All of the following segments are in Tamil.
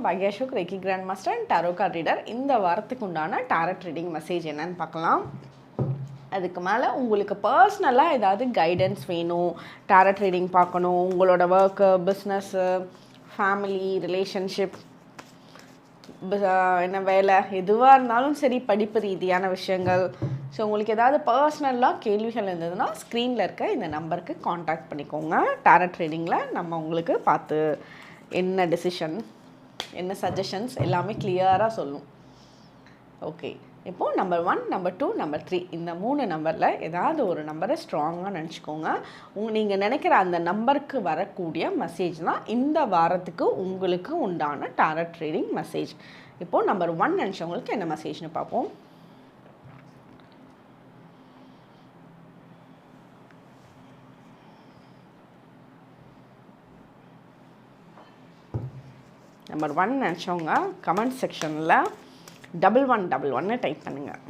அனைவருக்கும் Bhagya Ashok reiki grand master and tarot card reader இந்த வாரத்துக்கு உண்டான டாரட் ரீடிங் மெசேஜ் என்னன்னு பார்க்கலாம். அதுக்கு மேலே உங்களுக்கு பர்சனலாக ஏதாவது கைடன்ஸ் வேணும். டேரட் ரீடிங் பார்க்கணும். உங்களோட ஒர்க்கு பிஸ்னஸ்ஸு ஃபேமிலி ரிலேஷன்ஷிப் என்ன வேலை எதுவாக இருந்தாலும் சரி படிப்பு ரீதியான விஷயங்கள். ஸோ உங்களுக்கு ஏதாவது பர்சனலாக கேள்விகள் இருந்ததுன்னா ஸ்க்ரீனில் இருக்க இந்த நம்பருக்கு காண்டாக்ட் பண்ணிக்கோங்க. டேரட் ட்ரேடிங்கில் நம்ம உங்களுக்கு பார்த்து என்ன டெசிஷன் என்ன சஜஷன்ஸ் எல்லாமே கிளியராக சொல்லும். ஓகே இப்போது number one number two number three இந்த மூணு நம்பரில் ஏதாவது ஒரு நம்பரை ஸ்ட்ராங்காக நினச்சிக்கோங்க. உங் நீங்கள் நினைக்கிற அந்த நம்பருக்கு வரக்கூடிய மெசேஜ் தான் இந்த வாரத்துக்கு உங்களுக்கு உண்டான டாரட் ட்ரேடிங் மெசேஜ் இப்போது நம்பர் ஒன் நினச்சவங்களுக்கு என்ன மெசேஜ்னு பார்ப்போம். நம்பர் ஒன் நினச்சவங்க கமெண்ட் செக்ஷனில் டபுள் ஒன் டபுள் ஒன்னு டைப் பண்ணுங்கள்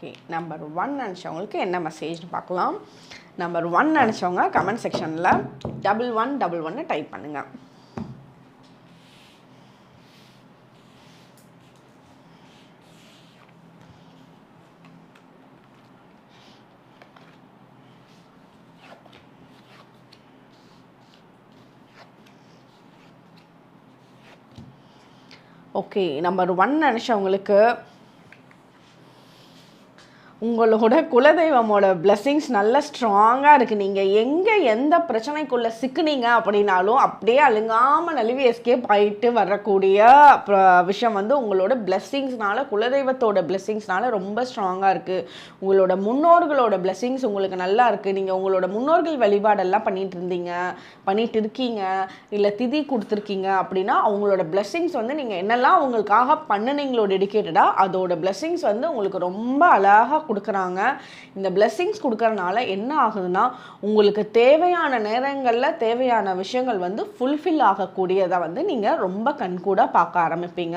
ஓகே நம்பர் ஒன் நினச்சவங்களுக்கு என்ன மெசேஜ்னு பார்க்கலாம். நம்பர் ஒன் நினச்சவங்க கமெண்ட் செக்ஷனில் டபுள் ஒன் டபுள் ஒன்னு டைப் பண்ணுங்கள் ஓகே நம்பர் ஒன் நினச்சவங்களுக்கு உங்களோட குலதெய்வமோட blessings நல்ல ஸ்ட்ராங்காக இருக்குது நீங்கள் எங்கே எந்த பிரச்சனைக்குள்ளே சிக்குனீங்க அப்படின்னாலும் அப்படியே அழுங்காமல் நழுவி எஸ்கேப் ஆகிட்டு வரக்கூடிய விஷயம் வந்து உங்களோட blessingsனால குலதெய்வத்தோட blessingsனால ரொம்ப ஸ்ட்ராங்காக இருக்குது உங்களோட முன்னோர்களோட blessings உங்களுக்கு நல்லா இருக்குது நீங்கள் உங்களோட முன்னோர்கள் வழிபாடெல்லாம் பண்ணிட்டு இருந்தீங்க பண்ணிட்டு இருக்கீங்க இல்லை திதி கொடுத்துருக்கீங்க அப்படின்னா அவங்களோட blessings வந்து நீங்கள் என்னெல்லாம் உங்களுக்காக பண்ணுனீங்களோ டெடிக்கேட்டடாக அதோட blessings வந்து உங்களுக்கு ரொம்ப அழகாக கொடுக்குறாங்க. இந்த பிளெஸ்ஸிங்ஸ் கொடுக்கறனால என்ன ஆகுதுன்னா உங்களுக்கு தேவையான நேரங்களில் தேவையான விஷயங்கள் வந்து ஃபுல்ஃபில் ஆகக்கூடியதை வந்து நீங்கள் ரொம்ப கண்கூட பார்க்க ஆரம்பிப்பீங்க.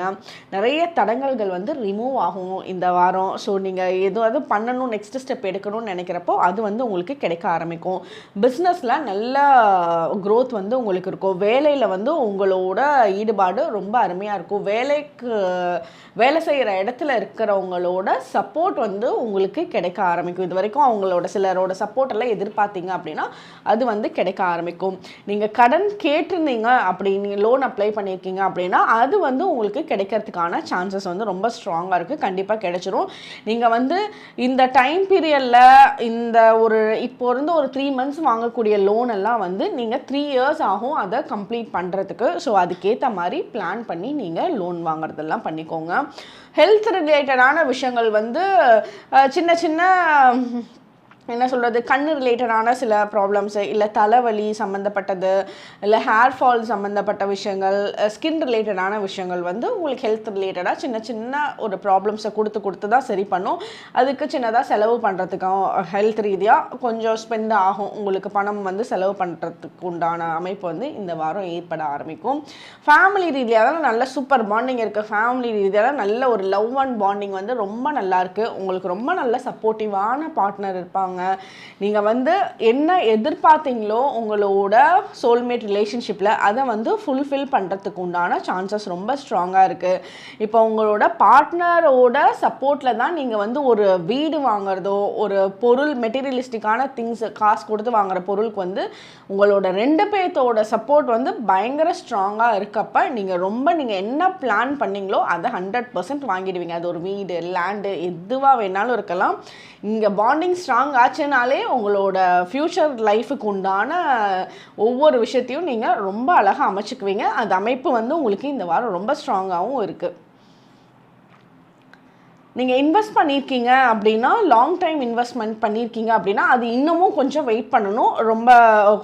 நிறைய தடங்கல்கள் வந்து ரிமூவ் ஆகும் இந்த வாரம். ஸோ நீங்கள் எதுவாவது பண்ணணும் நெக்ஸ்ட் ஸ்டெப் எடுக்கணும்னு நினைக்கிறப்போ அது வந்து உங்களுக்கு கிடைக்க ஆரம்பிக்கும். பிஸ்னஸில் நல்ல க்ரோத் வந்து உங்களுக்கு இருக்கும். வேலையில் வந்து உங்களோட ஈடுபாடு ரொம்ப அருமையாக இருக்கும். வேலைக்கு வேலை செய்கிற இடத்துல இருக்கிறவங்களோட சப்போர்ட் வந்து உங்களுக்கு கிடைக்க ஆரம்பிக்கும். இது வரைக்கும் அவங்களோட சிலரோட சப்போர்ட் எல்லாம் எதிர்பார்த்தீங்க அப்படின்னா அது வந்து கிடைக்க ஆரம்பிக்கும். நீங்கள் கடன் கேட்டிருந்தீங்க அப்படி நீங்கள் லோன் அப்ளை பண்ணியிருக்கீங்க அப்படின்னா அது வந்து உங்களுக்கு கிடைக்கிறதுக்கான சான்சஸ் வந்து ரொம்ப ஸ்ட்ராங்காக இருக்குது கண்டிப்பாக கிடைச்சிரும். நீங்கள் வந்து இந்த டைம் பீரியடில் இந்த ஒரு இப்போ இருந்து ஒரு த்ரீ மந்த்ஸ் வாங்கக்கூடிய லோன் எல்லாம் வந்து நீங்கள் த்ரீ இயர்ஸ் ஆகும் அதை கம்ப்ளீட் பண்ணுறதுக்கு ஸோ அதுக்கேற்ற மாதிரி பிளான் பண்ணி நீங்கள் லோன் வாங்குறதெல்லாம் பண்ணிக்கோங்க. ஹெல்த் ரிலேட்டடான விஷயங்கள் வந்து அஹ், சின்ன சின்ன என்ன சொல்கிறது கண்ணு ரிலேட்டடான சில ப்ராப்ளம்ஸு இல்லை தலைவலி சம்மந்தப்பட்டது இல்லை ஹேர் ஃபால் சம்மந்தப்பட்ட விஷயங்கள் ஸ்கின் ரிலேட்டடான விஷயங்கள் வந்து உங்களுக்கு ஹெல்த் ரிலேட்டடாக சின்ன சின்ன ஒரு ப்ராப்ளம்ஸை கொடுத்து கொடுத்து தான் சரி பண்ணும். அதுக்கு சின்னதாக செலவு பண்ணுறதுக்கும் ஹெல்த் ரீதியாக கொஞ்சம் ஸ்பெண்ட் ஆகும். உங்களுக்கு பணம் வந்து செலவு பண்ணுறதுக்கு உண்டான அமைப்பு வந்து இந்த வாரம் ஏற்பட ஆரம்பிக்கும். ஃபேமிலி ரீதியாக தான் நல்ல சூப்பர் பாண்டிங் இருக்குது ஃபேமிலி ரீதியாக நல்ல ஒரு லவ் அண்ட் பாண்டிங் வந்து ரொம்ப நல்லாயிருக்கு உங்களுக்கு ரொம்ப நல்ல சப்போர்ட்டிவான பார்ட்னர் இருப்பாங்க. நீங்கள் வந்து என்ன எதிர்பார்த்தீங்களோ உங்களோட சோல்மேட் ரிலேஷன்ஷிப்பில் அதை வந்து ஃபுல்ஃபில் பண்ணுறதுக்கு உண்டான சான்சஸ் ரொம்ப ஸ்ட்ராங்காக இருக்குது இப்போ உங்களோட பார்ட்னரோட சப்போர்ட்டில் தான் நீங்கள் வந்து ஒரு வீடு வாங்குறதோ ஒரு பொருள் மெட்டீரியலிஸ்டிக்கான திங்ஸ் காசு கொடுத்து வாங்குற பொருளுக்கு வந்து உங்களோட ரெண்டு பேர்த்தோட சப்போர்ட் வந்து பயங்கர ஸ்ட்ராங்காக இருக்கப்ப நீங்கள் ரொம்ப நீங்கள் என்ன பிளான் பண்ணீங்களோ அதை ஹண்ட்ரட் பர்சன்ட் வாங்கிடுவீங்க. அது ஒரு வீடு லேண்டு எதுவாக வேணாலும் இருக்கலாம். இங்கே பாண்டிங் ஸ்ட்ராங் ஆச்சுனாலே உங்களோட ஃப்யூச்சர் லைஃபுக்கு உண்டான ஒவ்வொரு விஷயத்தையும் நீங்கள் ரொம்ப அழகாக அமைச்சுக்குவீங்க. அந்த அமைப்பு வந்து உங்களுக்கு இந்த வாரம் ரொம்ப ஸ்ட்ராங்காகவும் இருக்குது நீங்கள் இன்வெஸ்ட் பண்ணியிருக்கீங்க அப்படின்னா லாங் டைம் இன்வெஸ்ட்மெண்ட் பண்ணியிருக்கீங்க அப்படின்னா அது இன்னமும் கொஞ்சம் வெயிட் பண்ணணும். ரொம்ப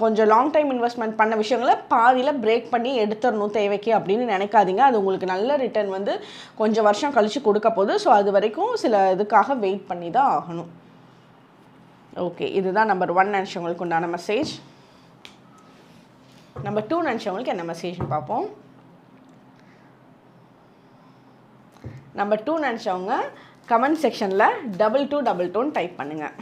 கொஞ்சம் லாங் டைம் இன்வெஸ்ட்மெண்ட் பண்ண விஷயங்களை பாதியில் பிரேக் பண்ணி எடுத்துடணும் தேவைக்கு அப்படின்னு நினைக்காதீங்க. அது உங்களுக்கு நல்ல ரிட்டர்ன் வந்து கொஞ்சம் வருஷம் கழித்து கொடுக்க போகுது. ஸோ அது வரைக்கும் சில இதுக்காக வெயிட் பண்ணி தான் ஆகணும். ஓகே இதுதான் நம்பர் ஒன் நினச்சவங்களுக்கு உண்டான மெசேஜ் நம்பர் டூ நினச்சவங்களுக்கு என்ன மெசேஜ்னு பார்ப்போம். நம்பர் டூ நினச்சவங்க கமெண்ட் செக்ஷனில் டபுள் டூ டபுள் டூன்னு டைப் பண்ணுங்கள்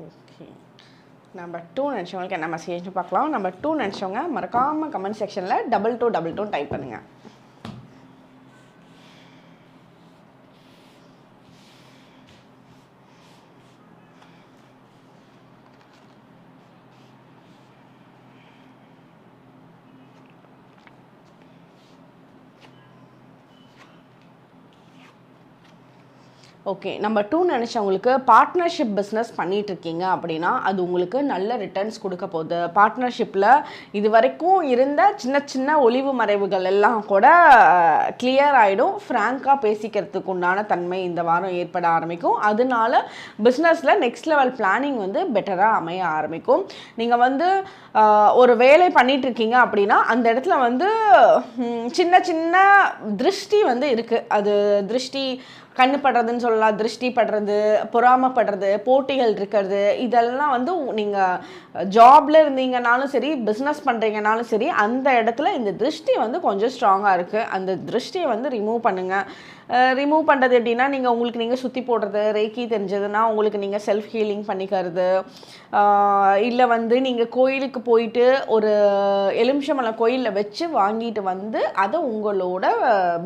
ஓகே நம்பர் டூ நினச்சவங்களுக்கு என்ன மெசேஜ்னு பார்க்கலாம். நம்பர் டூ நினச்சவங்க மறக்காமல் கமெண்ட் செக்ஷனில் double two double two type பண்ணுங்கள் ஓகே நம்ம டூ நினச்சவங்களுக்கு பார்ட்னர்ஷிப் பிஸ்னஸ் பண்ணிகிட்ருக்கீங்க இருக்கீங்க அப்படின்னா அது உங்களுக்கு நல்ல ரிட்டர்ன்ஸ் கொடுக்க போகுது. பார்ட்னர்ஷிப்பில் இது வரைக்கும் இருந்த சின்ன சின்ன ஒளிவு மறைவுகள் எல்லாம் கூட கிளியர் ஆகிடும் ஃப்ராங்காக பேசிக்கிறதுக்கு உண்டான தன்மை இந்த வாரம் ஏற்பட ஆரம்பிக்கும். அதனால பிஸ்னஸில் நெக்ஸ்ட் லெவல் பிளானிங் வந்து பெட்டராக அமைய ஆரம்பிக்கும். நீங்கள் வந்து ஒரு வேலை பண்ணிகிட்ருக்கீங்க இருக்கீங்க அப்படின்னா அந்த இடத்துல வந்து சின்ன சின்ன திருஷ்டி வந்து இருக்குது அது திருஷ்டி கண்ணு படுறதுன்னு சொல்லலாம் திருஷ்டி படுறது பொறாமப்படுறது போட்டிகள் இருக்கிறது இதெல்லாம் வந்து நீங்கள் ஜாப்ல இருந்தீங்கனாலும் சரி பிஸ்னஸ் பண்ணுறீங்கனாலும் சரி அந்த இடத்துல இந்த திருஷ்டி வந்து கொஞ்சம் ஸ்ட்ராங்காக இருக்குது அந்த திருஷ்டியை வந்து ரிமூவ் பண்ணுங்கள் ரிமூவ் பண்ணுறது எப்படின்னா நீங்கள் உங்களுக்கு நீங்கள் சுற்றி போடுறது ரேக்கி தெரிஞ்சதுன்னா உங்களுக்கு நீங்கள் செல்ஃப் ஹீலிங் பண்ணிக்கிறது. இல்லை வந்து நீங்கள் கோயிலுக்கு போயிட்டு ஒரு எலுமிஷமலை கோயிலில் வச்சு வாங்கிட்டு வந்து அதை உங்களோட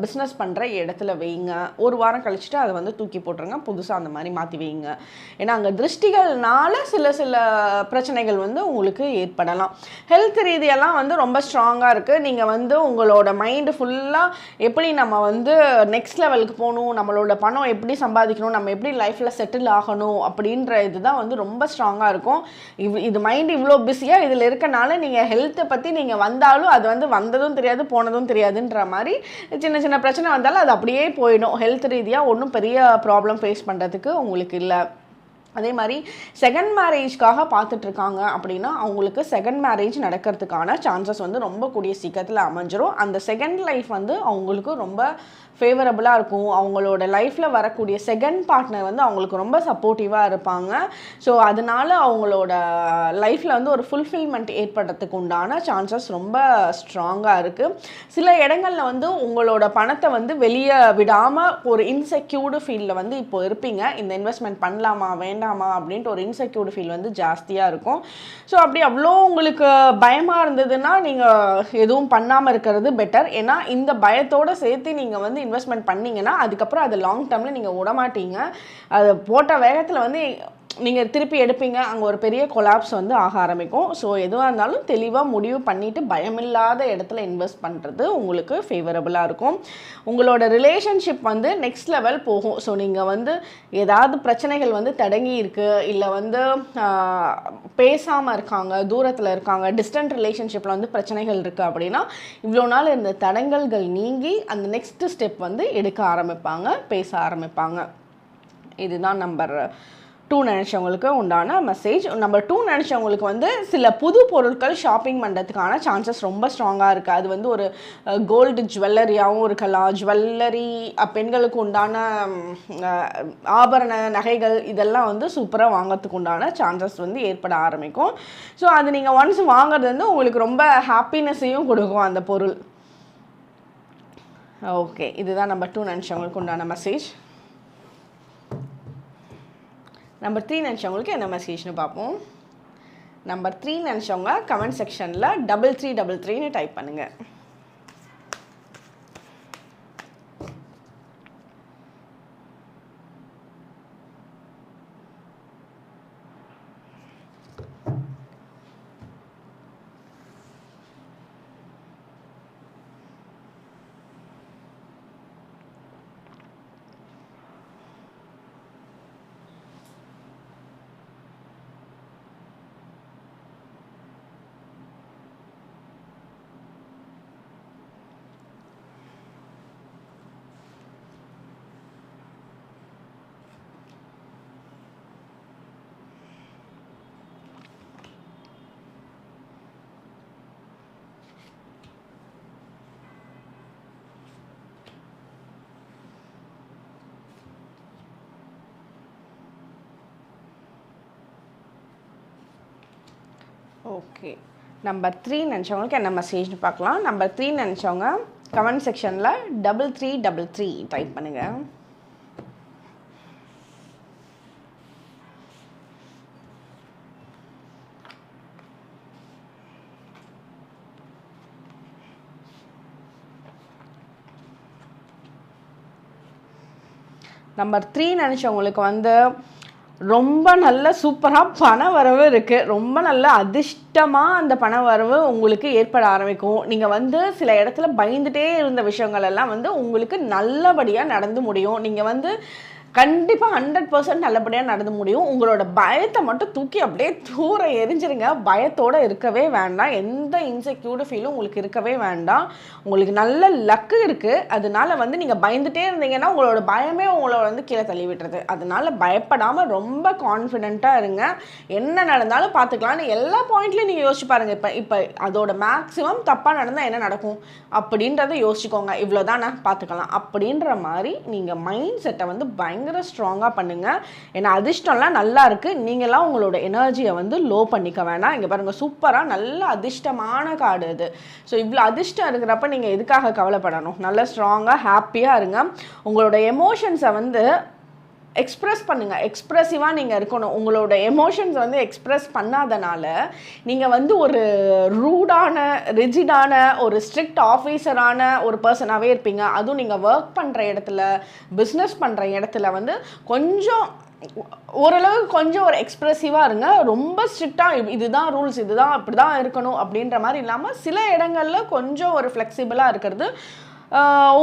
பிஸ்னஸ் பண்ணுற இடத்துல வைங்க. ஒரு வாரம் கழிச்சுட்டு அதை வந்து தூக்கி போட்டுருங்க. புதுசாக அந்த மாதிரி மாற்றி வைங்க. ஏன்னா அங்கே திருஷ்டிகள்னால சில சில பிரச்சனைகள் வந்து உங்களுக்கு ஏற்படலாம். ஹெல்த் ரீதியெல்லாம் வந்து ரொம்ப ஸ்ட்ராங்காக இருக்குது நீங்கள் வந்து உங்களோட மைண்டு ஃபுல்லாக எப்படி நம்ம வந்து நெக்ஸ்ட் லெவலுக்கு போகணும் நம்மளோட பணம் எப்படி சம்பாதிக்கணும் நம்ம எப்படி லைஃப்பில் செட்டில் ஆகணும் அப்படின்ற இதுதான் வந்து ரொம்ப ஸ்ட்ராங்காக இருக்கும். இவ் இது மைண்ட் இவ்வளோ பிஸியாக இதில் இருக்கனால நீங்கள் ஹெல்த்தை பற்றி நீங்கள் வந்தாலும் அது வந்து வந்ததும் தெரியாது போனதும் தெரியாதுன்ற மாதிரி சின்ன சின்ன பிரச்சனை வந்தாலும் அது அப்படியே போயிடும். ஹெல்த் ரீதியாக ஒன்றும் பெரிய ப்ராப்ளம் ஃபேஸ் பண்ணுறதுக்கு உங்களுக்கு இல்லை. அதே மாதிரி செகண்ட் மேரேஜ்க்காக பார்த்துட்ருக்காங்க அப்படின்னா அவங்களுக்கு செகண்ட் மேரேஜ் நடக்கிறதுக்கான சான்சஸ் வந்து ரொம்ப கூடிய சீக்கிரத்தில் அமைஞ்சிரும். அந்த செகண்ட் லைஃப் வந்து அவங்களுக்கு ரொம்ப ஃபேவரபுளாக இருக்கும். அவங்களோட லைஃப்பில் வரக்கூடிய செகண்ட் பார்ட்னர் வந்து அவங்களுக்கு ரொம்ப சப்போர்ட்டிவாக இருப்பாங்க. ஸோ அதனால அவங்களோட லைஃப்பில் வந்து ஒரு ஃபுல்ஃபில்மெண்ட் ஏற்படுறதுக்கு உண்டான சான்சஸ் ரொம்ப ஸ்ட்ராங்காக இருக்குது சில இடங்களில் வந்து உங்களோட பணத்தை வந்து வெளியே விடாமல் ஒரு இன்செக்யூர்டு ஃபீல்டில் வந்து இப்போ இருப்பீங்க. இந்த இன்வெஸ்ட்மெண்ட் பண்ணலாமா வேண்டாம் அப்படின்ட்டு ஒரு இன்செக்யூர்டு ஃபீல் வந்து ஜாஸ்தியாக இருக்கும். ஸோ அப்படி அவ்வளோ உங்களுக்கு பயமாக இருந்ததுன்னா நீங்கள் எதுவும் பண்ணாமல் இருக்கிறது பெட்டர் ஏன்னா இந்த பயத்தோடு சேர்த்து நீங்கள் வந்து இன்வெஸ்ட்மெண்ட் பண்ணிங்கன்னா அதுக்கப்புறம் அது லாங் டேர்மில் நீங்கள் விடமாட்டீங்க அது போட்ட வேகத்தில் வந்து நீங்கள் திருப்பி எடுப்பீங்க அங்கே ஒரு பெரிய கொலாப்ஸ் வந்து ஆக ஆரம்பிக்கும். ஸோ எதுவாக இருந்தாலும் தெளிவாக முடிவு பண்ணிவிட்டு பயமில்லாத இடத்துல இன்வெஸ்ட் பண்ணுறது உங்களுக்கு ஃபேவரபுளாக இருக்கும். உங்களோட ரிலேஷன்ஷிப் வந்து நெக்ஸ்ட் லெவல் போகும். ஸோ நீங்கள் வந்து ஏதாவது பிரச்சனைகள் வந்து தடங்கி இருக்குது இல்லை வந்து பேசாமல் இருக்காங்க தூரத்தில் இருக்காங்க டிஸ்டன்ட் ரிலேஷன்ஷிப்பில் வந்து பிரச்சனைகள் இருக்குது அப்படின்னா இவ்வளோ நாள் இருந்த தடங்கல்கள் நீங்கி அந்த நெக்ஸ்ட்டு ஸ்டெப் வந்து எடுக்க ஆரம்பிப்பாங்க பேச ஆரம்பிப்பாங்க. இதுதான் நம்பர் டூ நினச்சவங்களுக்கு உண்டான மெசேஜ் நம்பர் டூ நினச்சவங்களுக்கு வந்து சில புது பொருட்கள் ஷாப்பிங் பண்ணுறதுக்கான சான்சஸ் ரொம்ப ஸ்ட்ராங்காக இருக்குது அது வந்து ஒரு கோல்டு ஜுவல்லரியாகவும் இருக்கலாம். ஜுவல்லரி பெண்களுக்கு உண்டான ஆபரண நகைகள் இதெல்லாம் வந்து சூப்பராக வாங்கிறதுக்கு உண்டான சான்சஸ் வந்து ஏற்பட ஆரம்பிக்கும். ஸோ அது நீங்கள் ஒன்ஸ் வாங்குறது வந்து உங்களுக்கு ரொம்ப ஹாப்பினஸையும் கொடுக்கும் அந்த பொருள். ஓகே இதுதான் நம்பர் டூ நினச்சவங்களுக்கு உண்டான மெசேஜ் நம்பர் த்ரீ நினச்சவங்களுக்கு என்ன மெசேஜ்னு பார்ப்போம். நம்பர் த்ரீ நினச்சவங்க கமெண்ட் செக்ஷனில் டபுள் த்ரீ டபுள் த்ரீன்னு டைப் பண்ணுங்கள் ஓகே நம்பர் த்ரீ நினச்சவங்களுக்கு என்ன மெசேஜ்னு பார்க்கலாம். நம்பர் த்ரீ நினச்சவங்க கமெண்ட் செக்ஷனில் double three double three type பண்ணுங்கள் நம்பர் த்ரீ நினச்சவங்களுக்கு வந்து ரொம்ப நல்ல சூப்பராக பண வரவு இருக்குது ரொம்ப நல்ல அதிர்ஷ்டமாக அந்த பண வரவு உங்களுக்கு ஏற்பட ஆரம்பிக்கும். நீங்கள் வந்து சில இடத்துல பயந்துட்டே இருந்த விஷயங்கள் எல்லாம் வந்து உங்களுக்கு நல்லபடியாக நடந்து முடியும். நீங்கள் வந்து கண்டிப்பாக ஹண்ட்ரட் பர்சன்ட் நல்லபடியாக நடந்து முடியும். உங்களோட பயத்தை மட்டும் தூக்கி அப்படியே தூர எரிஞ்சிருங்க. பயத்தோடு இருக்கவே வேண்டாம். எந்த இன்செக்யூர்டு ஃபீலும் உங்களுக்கு இருக்கவே வேண்டாம். உங்களுக்கு நல்ல லக்கு இருக்குது அதனால வந்து நீங்கள் பயந்துட்டே இருந்தீங்கன்னா உங்களோட பயமே உங்களை வந்து கீழே தள்ளி விட்டுறது அதனால பயப்படாமல் ரொம்ப கான்ஃபிடென்ட்டாக இருங்க. என்ன நடந்தாலும் பார்த்துக்கலாம்னு எல்லா பாயிண்ட்லையும் நீங்கள் யோசிச்சு பாருங்கள் இப்போ இப்போ அதோட மேக்ஸிமம் தப்பாக நடந்தால் என்ன நடக்கும்? அப்படின்றத யோசிச்சுக்கோங்க. இவ்வளோதானே பார்த்துக்கலாம். அப்படின்ற மாதிரி நீங்கள் மைண்ட் செட்டை வந்து பயங்கர ஸ்ட்ராங்காக பண்ணுங்கள் ஏன்னா அதிர்ஷ்டம்லாம் நல்லா இருக்குது நீங்களாம் உங்களோட எனர்ஜியை வந்து லோ பண்ணிக்க வேணாம். இங்கே பாருங்கள் சூப்பராக நல்ல அதிர்ஷ்டமான கார்டு இது. ஸோ இவ்வளோ அதிர்ஷ்டம் இருக்கிறப்ப நீங்கள் எதுக்காக கவலைப்படணும்? நல்ல ஸ்ட்ராங்காக ஹாப்பியாக இருங்க. உங்களோட எமோஷன்ஸை வந்து எக்ஸ்ப்ரெஸ் பண்ணுங்கள் எக்ஸ்ப்ரெசிவாக நீங்கள் இருக்கணும். உங்களோட எமோஷன்ஸ் வந்து எக்ஸ்ப்ரெஸ் பண்ணாதனால நீங்கள் வந்து ஒரு ரூடான ரிஜிடான ஒரு ஸ்ட்ரிக்ட் ஆஃபீஸரான ஒரு பர்சனாகவே இருப்பீங்க. அதுவும் நீங்கள் ஒர்க் பண்ணுற இடத்துல பிஸ்னஸ் பண்ணுற இடத்துல வந்து கொஞ்சம் ஓரளவுக்கு கொஞ்சம் ஒரு எக்ஸ்ப்ரெசிவாக இருங்க. ரொம்ப ஸ்ட்ரிக்டாக இதுதான் ரூல்ஸ் இதுதான் இப்படி தான் இருக்கணும் அப்படின்ற மாதிரி இல்லாமல் சில இடங்களில் கொஞ்சம் ஒரு ஃப்ளெக்சிபிளாக இருக்கிறது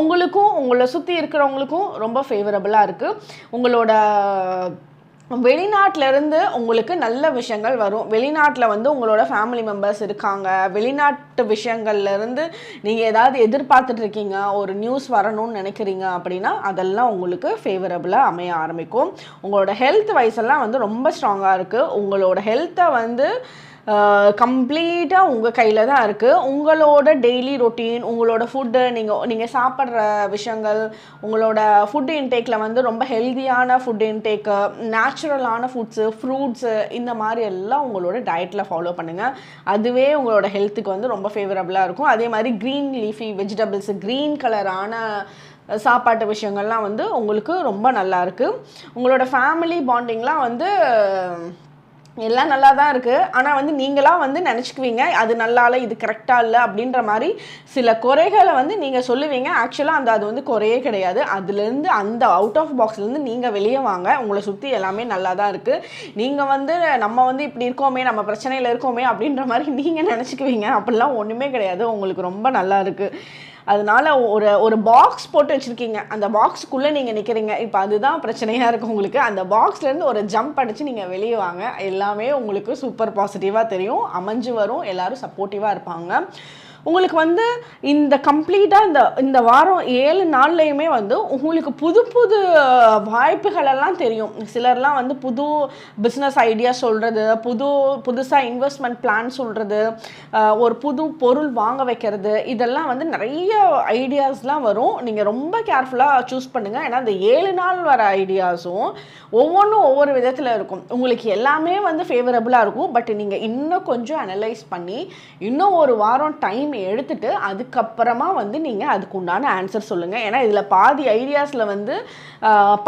உங்களுக்கும் உங்களை சுற்றி இருக்கிறவங்களுக்கும் ரொம்ப ஃபேவரபுளாக இருக்குது உங்களோட வெளிநாட்டிலேருந்து உங்களுக்கு நல்ல விஷயங்கள் வரும். வெளிநாட்டில் வந்து உங்களோட ஃபேமிலி மெம்பர்ஸ் இருக்காங்க. வெளிநாட்டு விஷயங்கள்லேருந்து நீங்கள் ஏதாவது எதிர்பார்த்துட்ருக்கீங்க ஒரு நியூஸ் வரணும்னு நினைக்கிறீங்க அப்படின்னா அதெல்லாம் உங்களுக்கு ஃபேவரபுளாக அமைய ஆரம்பிக்கும். உங்களோட ஹெல்த் வைஸ் எல்லாம் வந்து ரொம்ப ஸ்ட்ராங்காக இருக்குது உங்களோட ஹெல்த்தை வந்து கம்ப்ளீட்டாக உங்கள் கையில் தான் இருக்குது உங்களோட டெய்லி ரொட்டீன் உங்களோட ஃபுட்டு நீங்கள் நீங்கள் சாப்பிட்ற விஷயங்கள் உங்களோட ஃபுட் இன்டேக்கில் வந்து ரொம்ப ஹெல்தியான ஃபுட் இன்டேக்கு நேச்சுரலான ஃபுட்ஸு ஃப்ரூட்ஸு இந்த மாதிரி எல்லாம் உங்களோட டயட்டில் ஃபாலோ பண்ணுங்கள் அதுவே உங்களோட ஹெல்த்துக்கு வந்து ரொம்ப ஃபேவரபுளாக இருக்கும். அதே மாதிரி க்ரீன் லீஃபி வெஜிடபிள்ஸ் க்ரீன் கலரான சாப்பாட்டு விஷயங்கள்லாம் வந்து உங்களுக்கு ரொம்ப நல்லா இருக்குது உங்களோட ஃபேமிலி பாண்டிங்லாம் வந்து எல்லாம் நல்லா தான் இருக்குது ஆனால் வந்து நீங்களாக வந்து நினச்சிக்குவீங்க அது நல்லா இல்லை இது கரெக்டாக இல்லை அப்படின்ற மாதிரி சில குறைகளை வந்து நீங்கள் சொல்லுவீங்க. ஆக்சுவலாக அந்த அது வந்து குறையே கிடையாது. அதுலேருந்து அந்த அவுட் ஆஃப் பாக்ஸ்லேருந்து நீங்கள் வெளியே வாங்க. உங்களை சுற்றி எல்லாமே நல்லா தான் இருக்குது நீங்கள் வந்து நம்ம வந்து இப்படி இருக்கோமே நம்ம பிரச்சனையில் இருக்கோமே அப்படின்ற மாதிரி நீங்கள் நினச்சிக்குவீங்க. அப்படிலாம் ஒன்றுமே கிடையாது. உங்களுக்கு ரொம்ப நல்லா இருக்குது அதனால ஒரு ஒரு பாக்ஸ் போட்டு வச்சுருக்கீங்க. அந்த பாக்ஸுக்குள்ளே நீங்கள் நிற்கிறீங்க இப்போ அதுதான் பிரச்சனையாக இருக்கும் உங்களுக்கு. அந்த பாக்ஸ்லேருந்து ஒரு ஜம்ப் அடித்து நீங்கள் வெளியே வாங்க. எல்லாமே உங்களுக்கு சூப்பர் பாசிட்டிவாக தெரியும். அமைஞ்சு வரும். எல்லோரும் சப்போர்ட்டிவாக இருப்பாங்க. உங்களுக்கு வந்து இந்த கம்ப்ளீட்டாக இந்த இந்த வாரம் ஏழு நாள்லையுமே வந்து உங்களுக்கு புது புது வாய்ப்புகளெல்லாம் தெரியும். சிலர்லாம் வந்து புது பிஸ்னஸ் ஐடியா சொல்கிறது புது புதுசாக இன்வெஸ்ட்மெண்ட் பிளான் சொல்கிறது ஒரு புது பொருள் வாங்க வைக்கிறது இதெல்லாம் வந்து நிறைய ஐடியாஸ்லாம் வரும். நீங்கள் ரொம்ப கேர்ஃபுல்லாக சூஸ் பண்ணுங்கள் ஏன்னா இந்த ஏழு நாள் வர ஐடியாஸும் ஒவ்வொன்றும் ஒவ்வொரு விதத்தில் இருக்கும். உங்களுக்கு எல்லாமே வந்து ஃபேவரபுளாக இருக்கும். பட் நீங்கள் இன்னும் கொஞ்சம் அனலைஸ் பண்ணி இன்னும் ஒரு வாரம் டைம் எடுத்துட்டு அதுக்கப்புறமா வந்து நீங்கள் அதுக்கு உண்டான ஆன்சர் சொல்லுங்கள் ஏன்னா இதில் பாதி ஐடியாஸில் வந்து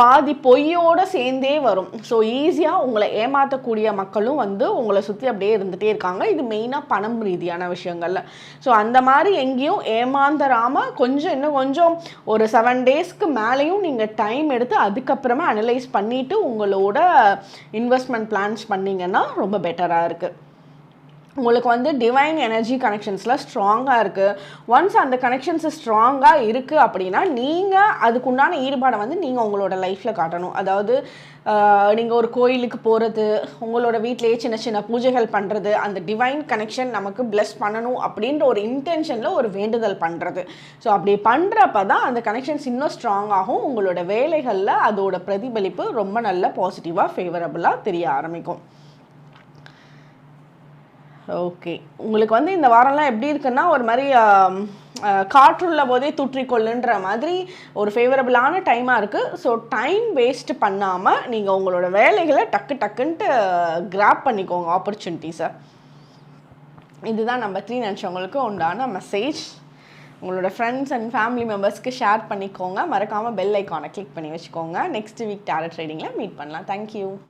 பாதி பொய்யோடு சேர்ந்தே வரும். ஸோ ஈஸியாக உங்களை ஏமாற்றக்கூடிய மக்களும் வந்து உங்களை சுற்றி அப்படியே இருந்துகிட்டே இருக்காங்க. இது மெயினாக பணம் ரீதியான விஷயங்களில். ஸோ அந்த மாதிரி எங்கேயும் ஏமாந்தராமல் கொஞ்சம் இன்னும் கொஞ்சம் ஒரு செவன் டேஸ்க்கு மேலேயும் நீங்கள் டைம் எடுத்து அதுக்கப்புறமா அனலைஸ் பண்ணிவிட்டு உங்களோட இன்வெஸ்ட்மெண்ட் பிளான்ஸ் பண்ணிங்கன்னா ரொம்ப பெட்டராக இருக்குது உங்களுக்கு வந்து டிவைன் எனர்ஜி கனெக்ஷன்ஸில் ஸ்ட்ராங்காக இருக்குது ஒன்ஸ் அந்த கனெக்ஷன்ஸ் ஸ்ட்ராங்காக இருக்குது அப்படின்னா நீங்கள் அதுக்குண்டான ஈடுபாடை வந்து நீங்கள் உங்களோட லைஃப்பில் காட்டணும். அதாவது நீங்கள் ஒரு கோயிலுக்கு போகிறது உங்களோட வீட்டிலேயே சின்ன சின்ன பூஜைகள் பண்ணுறது அந்த டிவைன் கனெக்ஷன் நமக்கு bless பண்ணணும் அப்படின்ற ஒரு இன்டென்ஷனில் ஒரு வேண்டுதல் பண்ணுறது ஸோ அப்படி பண்ணுறப்ப தான் அந்த கனெக்ஷன்ஸ் இன்னும் ஸ்ட்ராங் ஆகும். உங்களோட வேலைகளில் அதோட பிரதிபலிப்பு ரொம்ப நல்ல பாசிட்டிவாக ஃபேவரபுளாக தெரிய ஆரம்பிக்கும். ஓகே உங்களுக்கு வந்து இந்த வாரம்லாம் எப்படி இருக்குன்னா ஒரு மாதிரி காற்றுள்ள போதே தூற்றிக்கொள்ளுன்ற மாதிரி ஒரு ஃபேவரபிளான டைமாக இருக்குது ஸோ டைம் வேஸ்ட் பண்ணாமல் நீங்கள் உங்களோட வேலைகளை டக்கு டக்குன்ட்டு கிராப் பண்ணிக்கோங்க ஆப்பர்ச்சுனிட்டிஸை இதுதான் நம்ம த்ரீ நினச்சவங்களுக்கு உண்டான மெசேஜ் உங்களோட ஃப்ரெண்ட்ஸ் அண்ட் ஃபேமிலி மெம்பர்ஸ்க்கு ஷேர் பண்ணிக்கோங்க. மறக்காமல் பெல் ஐக்கானை கிளிக் பண்ணி வச்சுக்கோங்க. நெக்ஸ்ட் வீக் டேரட் ட்ரேடிங்கில் மீட் பண்ணலாம். Thank you